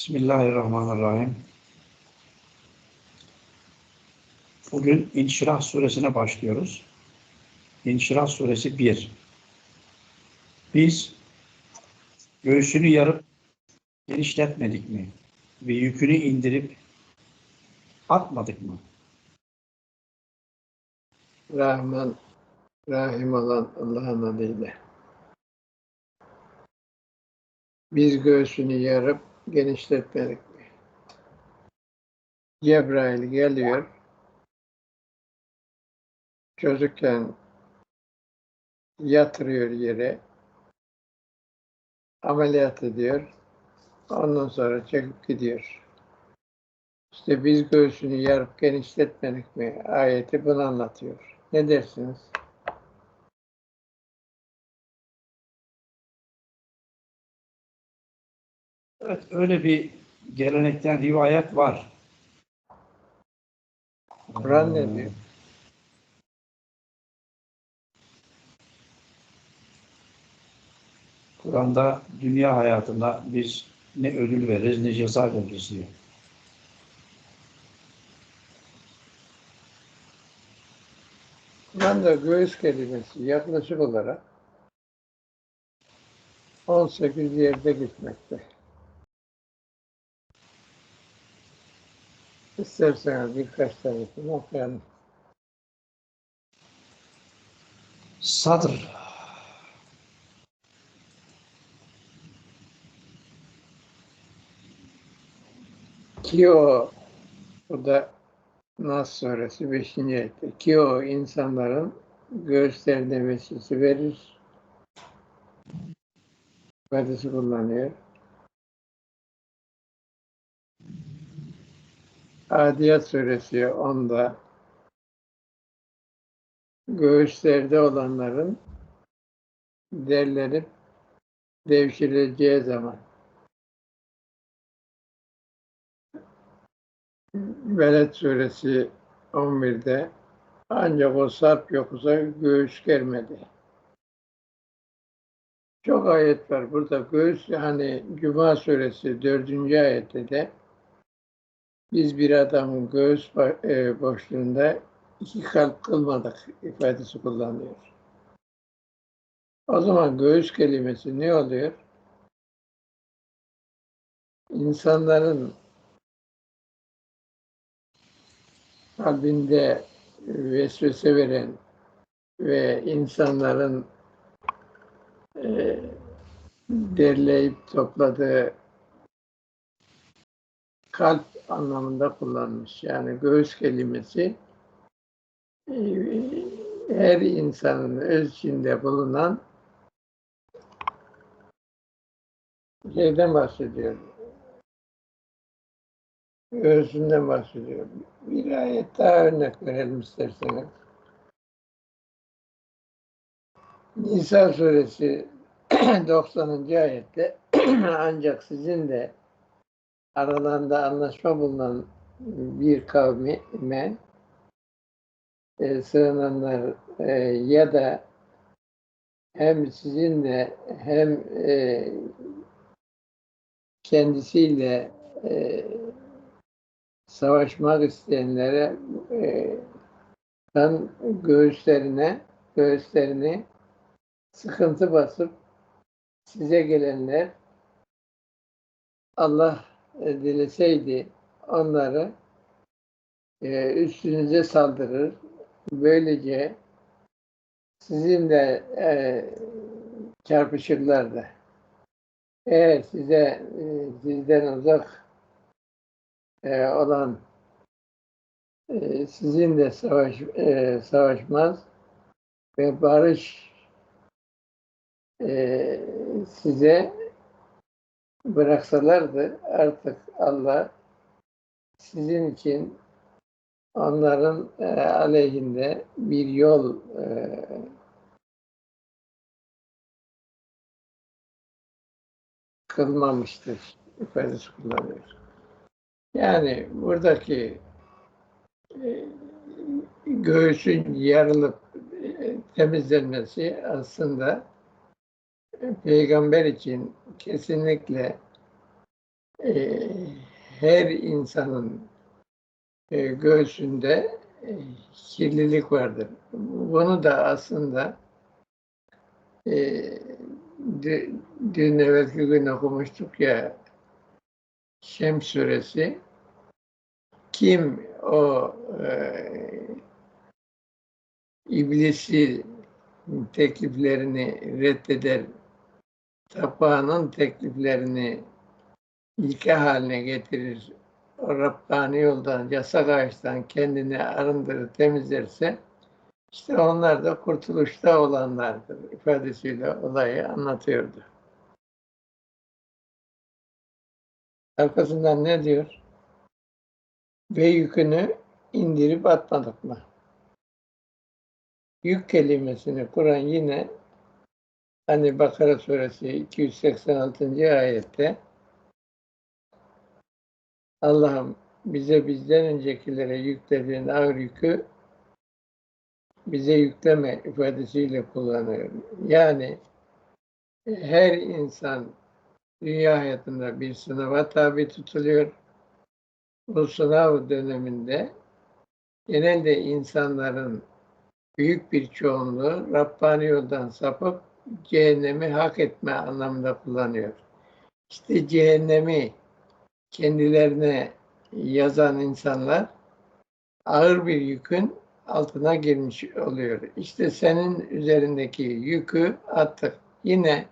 Bismillahirrahmanirrahim. Bugün İnşirah suresine başlıyoruz. İnşirah suresi 1. Biz göğsünü yarıp genişletmedik mi? Ve yükünü indirip atmadık mı? Rahman, Rahim olan Allah'ın adıyla. Biz göğsünü yarıp genişletmedik mi? Cebrail geliyor. Çocukken yatırıyor yere. Ameliyat ediyor. Ondan sonra çekip gidiyor. İşte biz göğsünü yarıp genişletmedik mi? Ayeti bunu anlatıyor. Ne dersiniz? Evet, öyle bir gelenekten rivayet var. Kur'an ne diyor? Kur'an'da dünya hayatında biz ne ödül veririz ne ceza veririz diyor. Kur'an'da göğüs kelimesi yaklaşık olarak 18 yerde gitmekte. İsterseniz birkaç tanesini okuyalım. Sadr Ki o, bu da Nas suresi 5. ayette. Ki o insanların göğüslerine vesvese verir. ifadesi kullanıyor. Adiyat suresi 10'da göğüslerde olanların derlenip devşirileceği zaman Veled suresi 11'de ancak o sarp yoksa göğüs gelmedi. Çok ayet var. Burada göğüs hani Cuma suresi 4. ayette de biz bir adamın göğüs e, boşluğunda iki kalp kılmadık ifadesi kullanıyor. O zaman göğüs kelimesi ne oluyor? İnsanların kalbinde vesvese veren ve insanların e, derleyip topladığı kalp anlamında kullanmış. Yani göğüs kelimesi e, her insanın öz içinde bulunan şeyden bahsediyor. Göğsünden bahsediyor. Bir ayet daha örnek verelim isterseniz. Nisa suresi 90. ayette ancak sizin de aralarında anlaşma bulunan bir kavme e, sığınanlar e, ya da hem sizinle hem e, kendisiyle e, savaşmak isteyenlere e, tam göğüslerine göğüslerini sıkıntı basıp size gelenler Allah e, dileseydi onları e, üstünüze saldırır. Böylece sizinle e, çarpışırlardı. Eğer size e, sizden uzak e, olan e, sizinle savaş e, savaşmaz ve barış e, size bıraksalardı artık Allah sizin için onların e, aleyhinde bir yol e, kılmamıştır ifadesi kullanıyor. Yani buradaki e, göğsün yarılıp e, temizlenmesi aslında peygamber için kesinlikle e, her insanın e, göğsünde e, kirlilik vardır. Bunu da aslında e, dü- dün evvelki gün okumuştuk ya Şems suresi kim o e, iblisi tekliflerini reddeder tapağının tekliflerini ilke haline getirir Rabbani yoldan, yasak ağaçtan kendini arındırır, temizlerse işte onlar da kurtuluşta olanlardır ifadesiyle olayı anlatıyordu. Arkasından ne diyor? Ve yükünü indirip atmadık mı? Yük kelimesini Kur'an yine hani Bakara suresi 286. ayette Allah'ım bize bizden öncekilere yüklediğin ağır yükü bize yükleme ifadesiyle kullanıyor. Yani her insan dünya hayatında bir sınava tabi tutuluyor. Bu sınav döneminde genelde insanların büyük bir çoğunluğu Rabbani yoldan sapıp cehennemi hak etme anlamında kullanıyor. İşte cehennemi kendilerine yazan insanlar ağır bir yükün altına girmiş oluyor. İşte senin üzerindeki yükü attık. Yine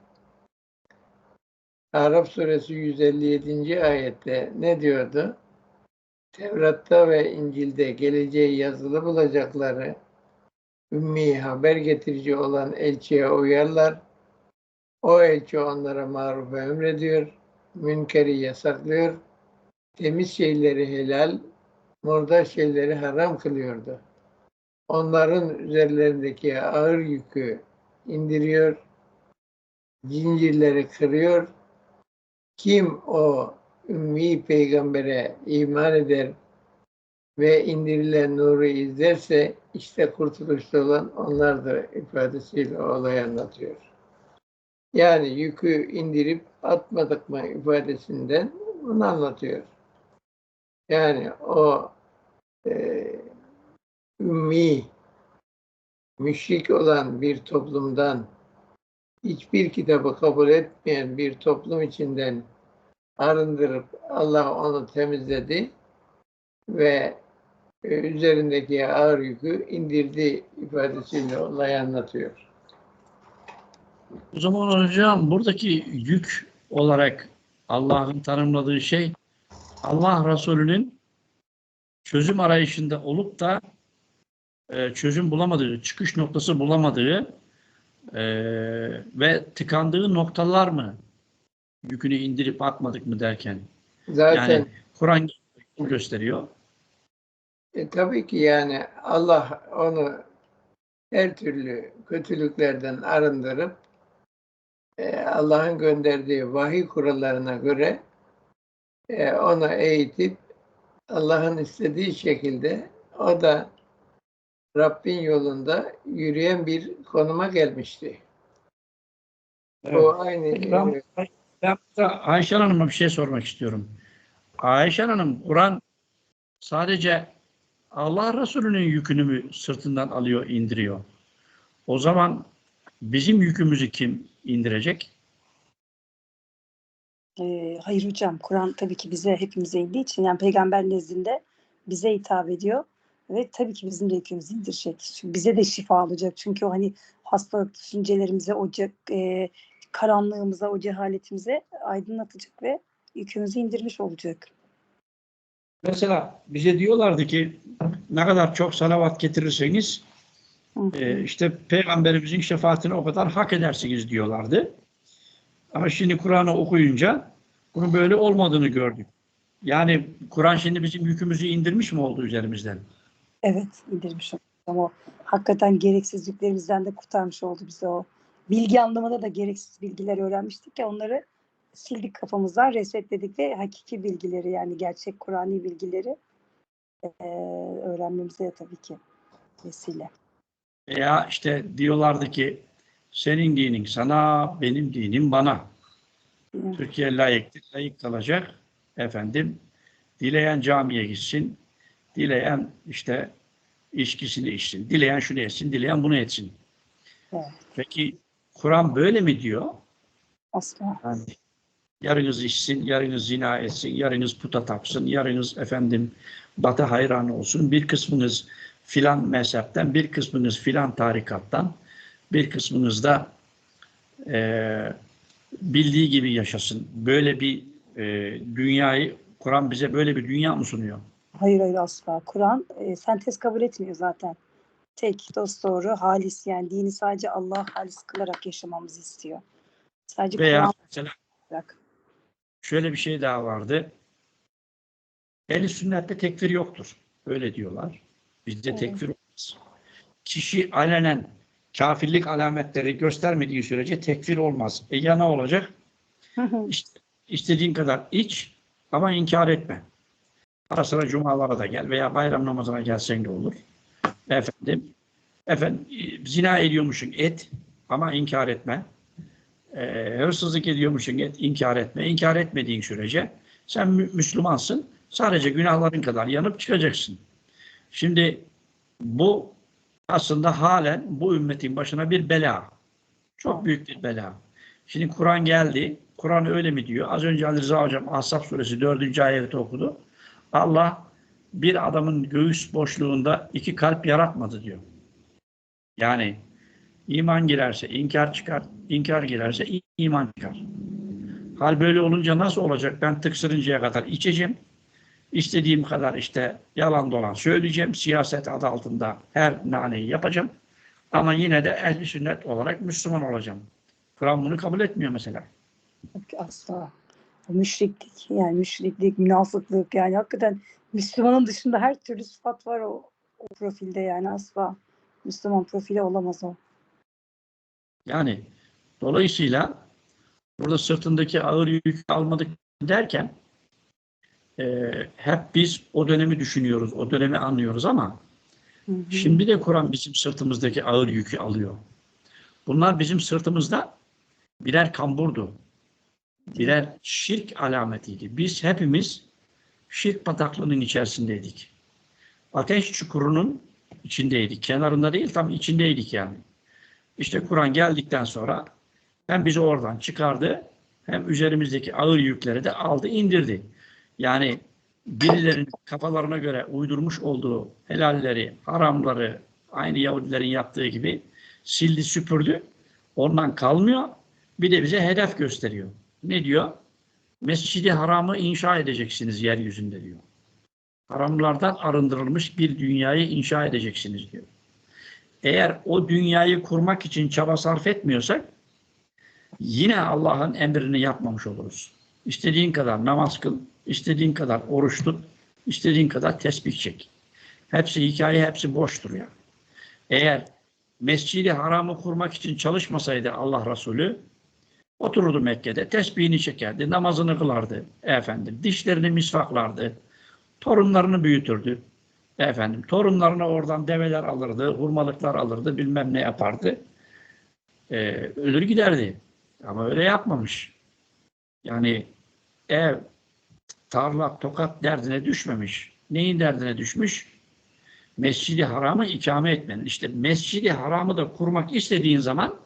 Arap suresi 157. ayette ne diyordu? Tevrat'ta ve İncil'de geleceği yazılı bulacakları ümmi haber getirici olan elçiye uyarlar. O elçi onlara maruf emrediyor, münkeri yasaklıyor, temiz şeyleri helal, murda şeyleri haram kılıyordu. Onların üzerlerindeki ağır yükü indiriyor, zincirleri kırıyor. Kim o ümmi peygambere iman eder ve indirilen nuru izlerse işte kurtuluşta olan onlardır ifadesiyle olayı anlatıyor. Yani yükü indirip atmadık mı ifadesinden bunu anlatıyor. Yani o e, ümmi, müşrik olan bir toplumdan hiçbir kitabı kabul etmeyen bir toplum içinden arındırıp Allah onu temizledi ve üzerindeki ağır yükü indirdi ifadesiyle olayı anlatıyor. O zaman hocam buradaki yük olarak Allah'ın tanımladığı şey Allah Resulü'nün çözüm arayışında olup da e, çözüm bulamadığı, çıkış noktası bulamadığı e, ve tıkandığı noktalar mı? Yükünü indirip atmadık mı derken. Zaten Yani Kur'an gösteriyor. E, tabii ki yani Allah onu her türlü kötülüklerden arındırıp e, Allah'ın gönderdiği vahiy kurallarına göre e, onu eğitip Allah'ın istediği şekilde o da Rabbin yolunda yürüyen bir konuma gelmişti. Bu aynı Peki ben, e, ben burada Ayşe Hanım'a bir şey sormak istiyorum. Ayşe Hanım, Kur'an sadece Allah Resulü'nün yükünü mü sırtından alıyor, indiriyor? O zaman bizim yükümüzü kim indirecek? Ee, hayır hocam, Kur'an tabii ki bize hepimize indiği için yani peygamber nezdinde bize hitap ediyor ve tabii ki bizim de yükümüzü indirecek. Çünkü bize de şifa olacak. Çünkü o hani hastalık düşüncelerimize, o e, karanlığımıza, o cehaletimize aydınlatacak ve yükümüzü indirmiş olacak. Mesela bize diyorlardı ki ne kadar çok salavat getirirseniz e, işte peygamberimizin şefaatini o kadar hak edersiniz diyorlardı. Ama şimdi Kur'an'ı okuyunca bunun böyle olmadığını gördük. Yani Kur'an şimdi bizim yükümüzü indirmiş mi oldu üzerimizden? Evet, indirmiş oldu. Ama hakikaten gereksizliklerimizden de kurtarmış oldu bize o. Bilgi anlamında da gereksiz bilgiler öğrenmiştik ya onları sildik kafamızdan, resetledik ve hakiki bilgileri yani gerçek Kur'ani bilgileri eee, öğrenmemize tabii ki vesile. Veya işte diyorlardı ki senin dinin sana, benim dinim bana. Hı. Türkiye layıktır, layık kalacak. efendim dileyen camiye gitsin, dileyen işte içkisini içsin, dileyen şunu etsin, dileyen bunu etsin. Evet. Peki Kur'an böyle mi diyor? Asla. Yani yarınız içsin, yarınız zina etsin, yarınız puta tapsın, yarınız efendim batı hayranı olsun. Bir kısmınız filan mezhepten, bir kısmınız filan tarikattan, bir kısmınız da eee, bildiği gibi yaşasın. Böyle bir eee, dünyayı, Kur'an bize böyle bir dünya mı sunuyor? Hayır hayır asla. Kur'an e, sentez kabul etmiyor zaten. Tek, dost doğru, halis yani dini sadece Allah halis kılarak yaşamamızı istiyor. Sadece Veya Kur'an mesela olarak. Şöyle bir şey daha vardı. Ehl-i sünnette tekfir yoktur. Öyle diyorlar. Bizde Evet. tekfir olmaz. Kişi alenen kafirlik alametleri göstermediği sürece tekfir olmaz. E ya ne olacak? İşte, istediğin kadar iç ama inkar etme. Ara sıra cumalara da gel veya bayram namazına gelsen de olur. Efendim, efendim zina ediyormuşsun et ama inkar etme. E, hırsızlık ediyormuşsun inkar etme. İnkar etmediğin sürece sen mü- Müslümansın. Sadece günahların kadar yanıp çıkacaksın. Şimdi bu aslında halen bu ümmetin başına bir bela. Çok büyük bir bela. Şimdi Kur'an geldi. Kur'an öyle mi diyor? Az önce Ali Rıza Hocam Ahzab suresi 4. ayeti okudu. Allah bir adamın göğüs boşluğunda iki kalp yaratmadı diyor. Yani iman girerse inkar çıkar, inkar girerse iman çıkar. Hal böyle olunca nasıl olacak? Ben tıksırıncaya kadar içeceğim. İstediğim kadar işte yalan dolan söyleyeceğim. Siyaset adı altında her naneyi yapacağım. Ama yine de ehli sünnet olarak Müslüman olacağım. Kur'an bunu kabul etmiyor mesela. Asla. Müşriklik yani müşriklik, münafıklık yani hakikaten Müslümanın dışında her türlü sıfat var o, o profilde yani asla Müslüman profili olamaz o. Yani dolayısıyla burada sırtındaki ağır yükü almadık derken e, hep biz o dönemi düşünüyoruz, o dönemi anlıyoruz ama Hı hı. şimdi de Kur'an bizim sırtımızdaki ağır yükü alıyor. Bunlar bizim sırtımızda birer kamburdu. Birer şirk alametiydi. Biz hepimiz şirk bataklığının içerisindeydik. Ateş çukurunun içindeydik. Kenarında değil tam içindeydik yani. İşte Kur'an geldikten sonra hem bizi oradan çıkardı hem üzerimizdeki ağır yükleri de aldı indirdi. Yani birilerinin kafalarına göre uydurmuş olduğu helalleri, haramları aynı Yahudilerin yaptığı gibi sildi süpürdü. Ondan kalmıyor. Bir de bize hedef gösteriyor. Ne diyor? Mescidi haramı inşa edeceksiniz yeryüzünde diyor. Haramlardan arındırılmış bir dünyayı inşa edeceksiniz diyor. Eğer o dünyayı kurmak için çaba sarf etmiyorsak yine Allah'ın emrini yapmamış oluruz. İstediğin kadar namaz kıl, istediğin kadar oruç tut, istediğin kadar tesbih çek. Hepsi hikaye, hepsi boştur ya. Eğer Mescidi Haram'ı kurmak için çalışmasaydı Allah Resulü otururdu Mekke'de, tesbihini çekerdi, namazını kılardı efendim, dişlerini misvaklardı, torunlarını büyütürdü efendim, torunlarına oradan develer alırdı, hurmalıklar alırdı, bilmem ne yapardı. Ee, ölür giderdi. Ama öyle yapmamış. Yani ev, tarla, tokat derdine düşmemiş. Neyin derdine düşmüş? Mescidi Haram'ı ikame etmenin. İşte Mescidi Haram'ı da kurmak istediğin zaman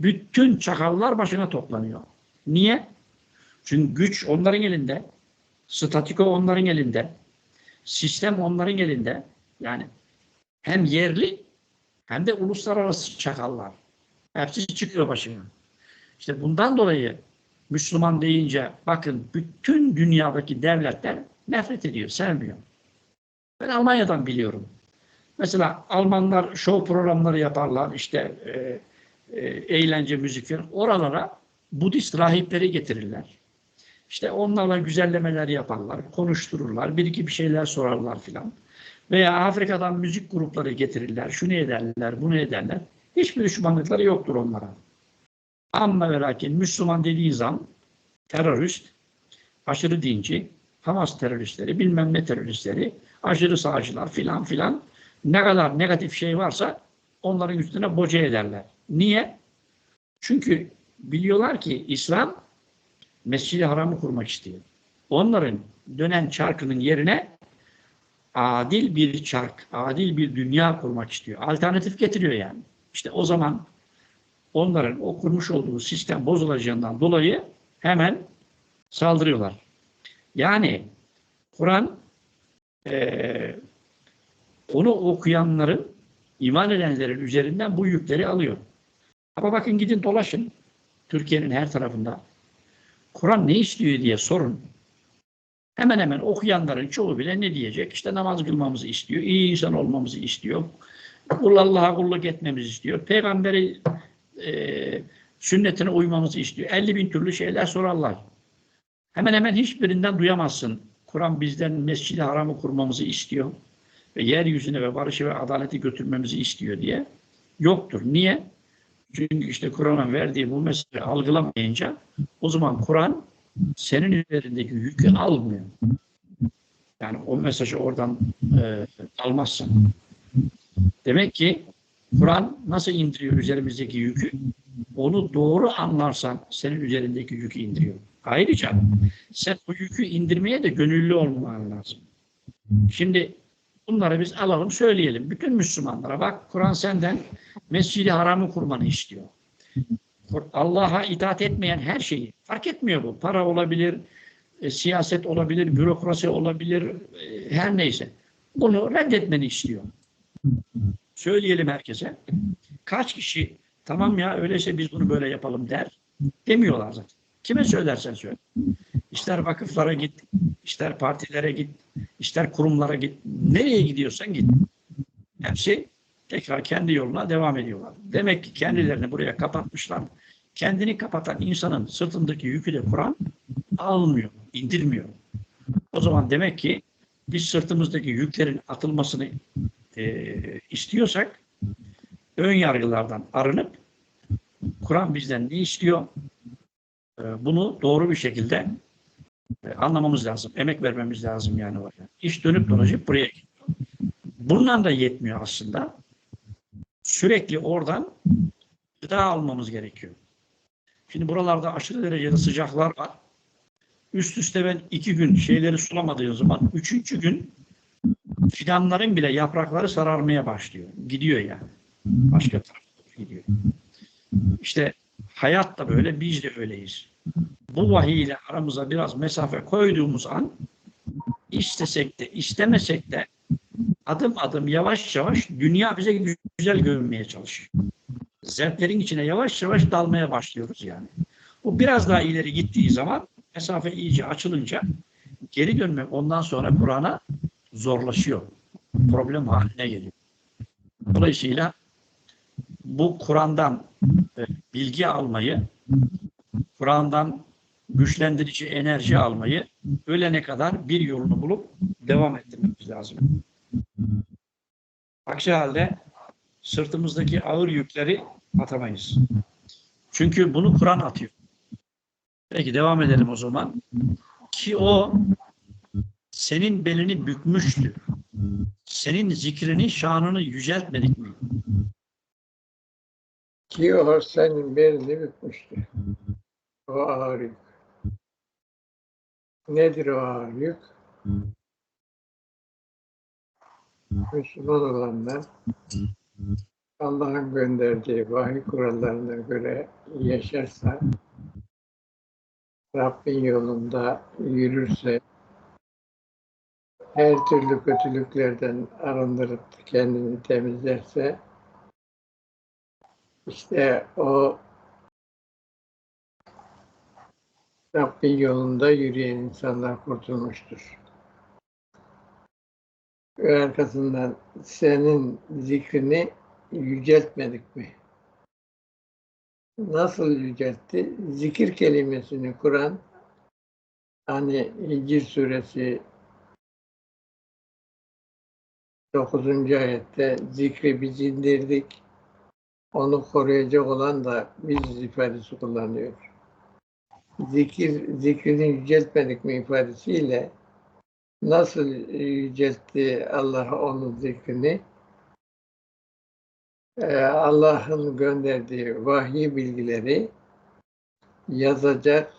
bütün çakallar başına toplanıyor. Niye? Çünkü güç onların elinde. Statiko onların elinde. Sistem onların elinde. Yani hem yerli hem de uluslararası çakallar. Hepsi çıkıyor başına. İşte bundan dolayı Müslüman deyince bakın bütün dünyadaki devletler nefret ediyor, sevmiyor. Ben Almanya'dan biliyorum. Mesela Almanlar show programları yaparlar, işte e, e, eğlence, müzik falan. Oralara Budist rahipleri getirirler. İşte onlarla güzellemeler yaparlar, konuştururlar, bir iki bir şeyler sorarlar filan. Veya Afrika'dan müzik grupları getirirler, şunu ederler, bunu ederler. Hiçbir düşmanlıkları yoktur onlara. Ama ve lakin Müslüman dediği zaman terörist, aşırı dinci, Hamas teröristleri, bilmem ne teröristleri, aşırı sağcılar filan filan ne kadar negatif şey varsa onların üstüne boca ederler. Niye? Çünkü biliyorlar ki İslam Mescid-i Haram'ı kurmak istiyor. onların dönen çarkının yerine adil bir çark, adil bir dünya kurmak istiyor. Alternatif getiriyor yani. İşte o zaman onların o olduğu sistem bozulacağından dolayı hemen saldırıyorlar. Yani Kur'an eee, onu okuyanların, iman edenlerin üzerinden bu yükleri alıyor. Ama bakın gidin dolaşın. Türkiye'nin her tarafında. Kur'an ne istiyor diye sorun. Hemen hemen okuyanların çoğu bile ne diyecek? İşte namaz kılmamızı istiyor, iyi insan olmamızı istiyor, kul Allah'a kulluk etmemizi istiyor, peygamberi e, sünnetine uymamızı istiyor. 50 bin türlü şeyler sorarlar. Hemen hemen hiçbirinden duyamazsın. Kur'an bizden mescid-i haramı kurmamızı istiyor ve yeryüzüne ve barışı ve adaleti götürmemizi istiyor diye yoktur. Niye? Çünkü işte Kur'an'ın verdiği bu meseleyi algılamayınca o zaman Kur'an senin üzerindeki yükü almıyor. Yani o mesajı oradan e, almazsın. Demek ki Kur'an nasıl indiriyor üzerimizdeki yükü? Onu doğru anlarsan senin üzerindeki yükü indiriyor. Ayrıca sen o yükü indirmeye de gönüllü olman lazım. Şimdi bunları biz alalım söyleyelim. Bütün Müslümanlara bak Kur'an senden Mescid-i Haram'ı kurmanı istiyor. Allah'a itaat etmeyen her şeyi fark etmiyor bu. Para olabilir, e, siyaset olabilir, bürokrasi olabilir, e, her neyse. Bunu reddetmeni istiyor. Söyleyelim herkese. Kaç kişi tamam ya öyleyse biz bunu böyle yapalım der. Demiyorlar zaten. Kime söylersen söyle. İster vakıflara git, ister partilere git, ister kurumlara git. Nereye gidiyorsan git. Hepsi tekrar kendi yoluna devam ediyorlar. Demek ki kendilerini buraya kapatmışlar. Kendini kapatan insanın sırtındaki yükü de Kur'an almıyor, indirmiyor. O zaman demek ki biz sırtımızdaki yüklerin atılmasını e, istiyorsak ön yargılardan arınıp Kur'an bizden ne istiyor? E, bunu doğru bir şekilde e, anlamamız lazım. Emek vermemiz lazım yani oraya. İş dönüp dolaşıp buraya gidiyor. Bundan da yetmiyor aslında. Sürekli oradan gıda almamız gerekiyor. Şimdi buralarda aşırı derecede sıcaklar var. Üst üste ben iki gün şeyleri sulamadığım zaman üçüncü gün fidanların bile yaprakları sararmaya başlıyor. Gidiyor yani. Başka tarafa gidiyor. İşte hayat da böyle, biz de öyleyiz. Bu vahiy ile aramıza biraz mesafe koyduğumuz an istesek de istemesek de adım adım yavaş yavaş dünya bize güzel görünmeye çalışıyor. Zevklerin içine yavaş yavaş dalmaya başlıyoruz yani. Bu biraz daha ileri gittiği zaman mesafe iyice açılınca geri dönmek ondan sonra Kur'an'a zorlaşıyor. Problem haline geliyor. Dolayısıyla bu Kur'an'dan e, bilgi almayı, Kur'an'dan güçlendirici enerji almayı ölene kadar bir yolunu bulup devam ettirmemiz lazım. Aksi halde sırtımızdaki ağır yükleri atamayız. Çünkü bunu Kur'an atıyor. Peki devam edelim o zaman. Ki o senin belini bükmüştü. Senin zikrini, şanını yüceltmedik mi? Ki o senin belini bükmüştü. O ağır yük. Nedir o ağır yük? Müslüman olanlar Allah'ın gönderdiği vahiy kurallarına göre yaşarsa, Rabbin yolunda yürürse, her türlü kötülüklerden arındırıp kendini temizlerse, işte o Rabbin yolunda yürüyen insanlar kurtulmuştur. Ve arkasından senin zikrini yüceltmedik mi? Nasıl yüceltti? Zikir kelimesini Kur'an hani Hicr suresi 9. ayette zikri biz indirdik. Onu koruyacak olan da biz ifadesi kullanıyor. Zikir, zikrini yüceltmedik mi ifadesiyle nasıl yüceltti Allah onun zikrini? Ee, Allah'ın gönderdiği vahiy bilgileri yazacak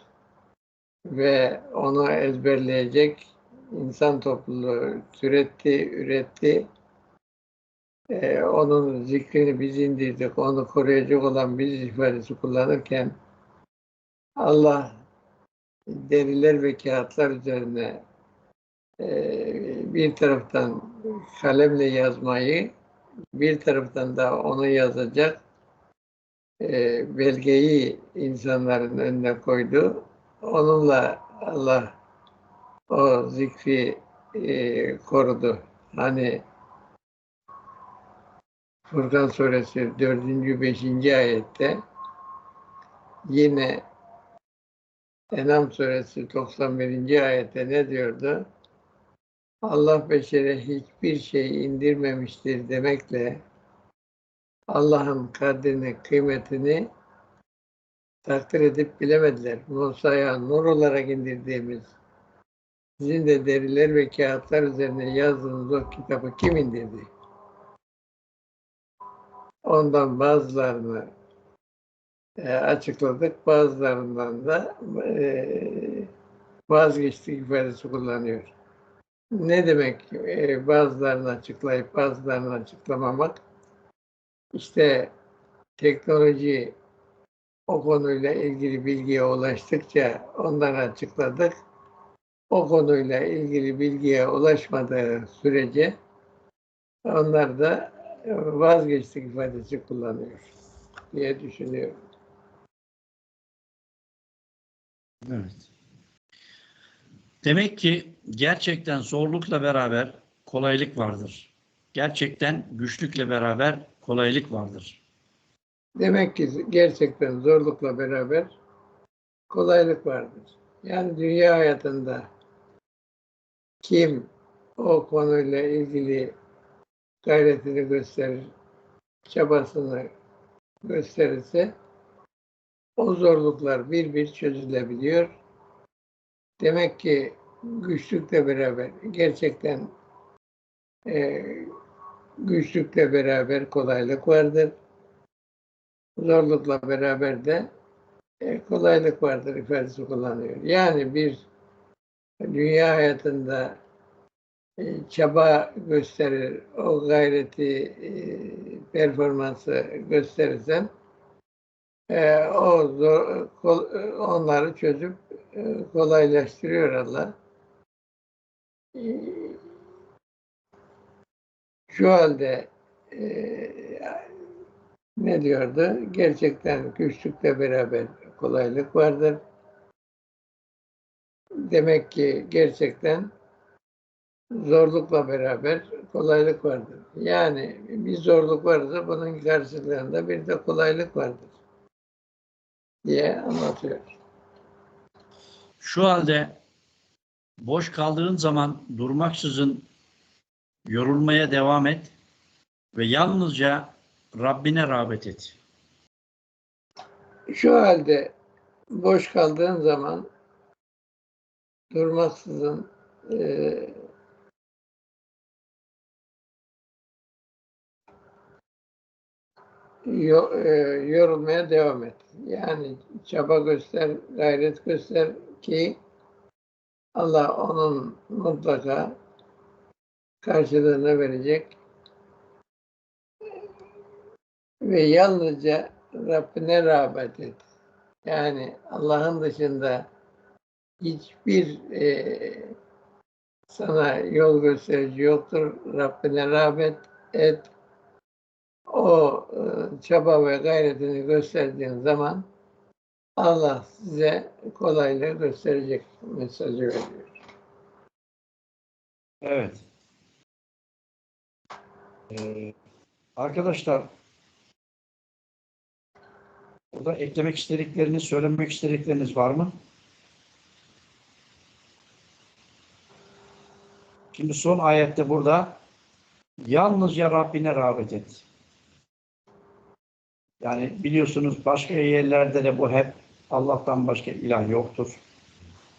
ve onu ezberleyecek insan topluluğu türetti, üretti. Ee, onun zikrini biz indirdik, onu koruyacak olan biz ifadesi kullanırken Allah deriler ve kağıtlar üzerine e, bir taraftan kalemle yazmayı, bir taraftan da onu yazacak e, belgeyi insanların önüne koydu. Onunla Allah o zikri e, korudu. Hani Furkan suresi 4. 5. ayette yine Enam suresi 91. ayette ne diyordu? Allah beşere hiçbir şey indirmemiştir demekle Allah'ın kadrini, kıymetini takdir edip bilemediler. Musa'ya nur olarak indirdiğimiz sizin de deriler ve kağıtlar üzerine yazdığınız o kitabı kim indirdi? Ondan bazılarını e, açıkladık, bazılarından da e, vazgeçtik ifadesi kullanıyor. Ne demek e, bazılarını açıklayıp bazılarını açıklamamak? İşte teknoloji o konuyla ilgili bilgiye ulaştıkça onları açıkladık. O konuyla ilgili bilgiye ulaşmadığı sürece onlar da vazgeçtik ifadesi kullanıyor diye düşünüyorum. Evet. Demek ki gerçekten zorlukla beraber kolaylık vardır. Gerçekten güçlükle beraber kolaylık vardır. Demek ki gerçekten zorlukla beraber kolaylık vardır. Yani dünya hayatında kim o konuyla ilgili gayretini gösterir, çabasını gösterirse o zorluklar bir bir çözülebiliyor. Demek ki güçlükle beraber gerçekten e, güçlükle beraber kolaylık vardır. Zorlukla beraber de e, kolaylık vardır ifadesi kullanıyor. Yani bir dünya hayatında e, çaba gösterir, o gayreti, e, performansı gösterirsen e, o zor, kol, onları çözüp kolaylaştırıyor Allah. E, şu halde e, ne diyordu? Gerçekten güçlükle beraber kolaylık vardır. Demek ki gerçekten zorlukla beraber kolaylık vardır. Yani bir zorluk varsa bunun karşılığında bir de kolaylık vardır diye anlatıyor. Şu halde boş kaldığın zaman durmaksızın yorulmaya devam et ve yalnızca Rabbine rağbet et. Şu halde boş kaldığın zaman durmaksızın e, e, yorulmaya devam et. Yani çaba göster, gayret göster ki Allah onun mutlaka karşılığını verecek. Ve yalnızca Rabbine rağbet et. Yani Allah'ın dışında hiçbir e, sana yol gösterici yoktur. Rabbine rağbet et. O e, çaba ve gayretini gösterdiğin zaman Allah size kolaylığı gösterecek mesajı veriyor. Evet. Ee, arkadaşlar burada eklemek istedikleriniz, söylemek istedikleriniz var mı? Şimdi son ayette burada yalnızca Rabbine rağbet et. Yani biliyorsunuz başka yerlerde de bu hep Allah'tan başka ilah yoktur.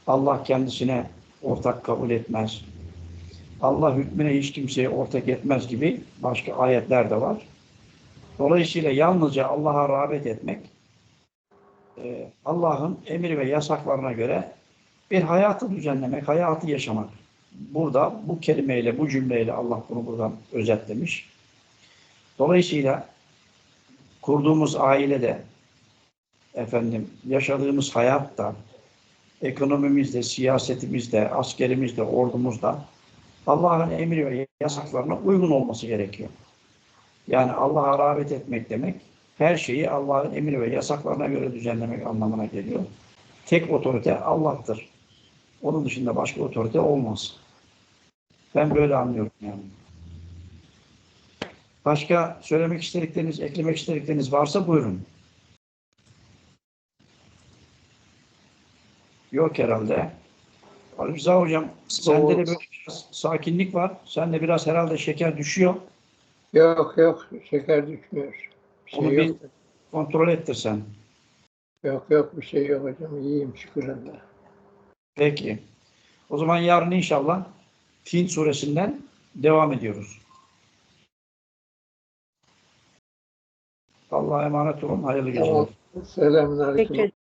Allah kendisine ortak kabul etmez. Allah hükmüne hiç kimseye ortak etmez gibi başka ayetler de var. Dolayısıyla yalnızca Allah'a rağbet etmek e, Allah'ın emir ve yasaklarına göre bir hayatı düzenlemek, hayatı yaşamak. Burada bu kelimeyle, bu cümleyle Allah bunu buradan özetlemiş. Dolayısıyla kurduğumuz ailede, efendim yaşadığımız hayatta, ekonomimizde, siyasetimizde, askerimizde, ordumuzda Allah'ın emri ve yasaklarına uygun olması gerekiyor. Yani Allah'a rağbet etmek demek, her şeyi Allah'ın emri ve yasaklarına göre düzenlemek anlamına geliyor. Tek otorite Allah'tır. Onun dışında başka otorite olmaz. Ben böyle anlıyorum yani. Başka söylemek istedikleriniz, eklemek istedikleriniz varsa buyurun. Yok herhalde. Ali Rıza Hocam, sende de böyle biraz sakinlik var. Sende biraz herhalde şeker düşüyor. Yok yok şeker düşmüyor. Bir şey Onu yok. bir kontrol ettir sen. Yok yok bir şey yok hocam. İyiyim şükür Allah'a. Peki. O zaman yarın inşallah Tin suresinden devam ediyoruz. Allah'a emanet olun. Hayırlı geceler. Selamun aleyküm.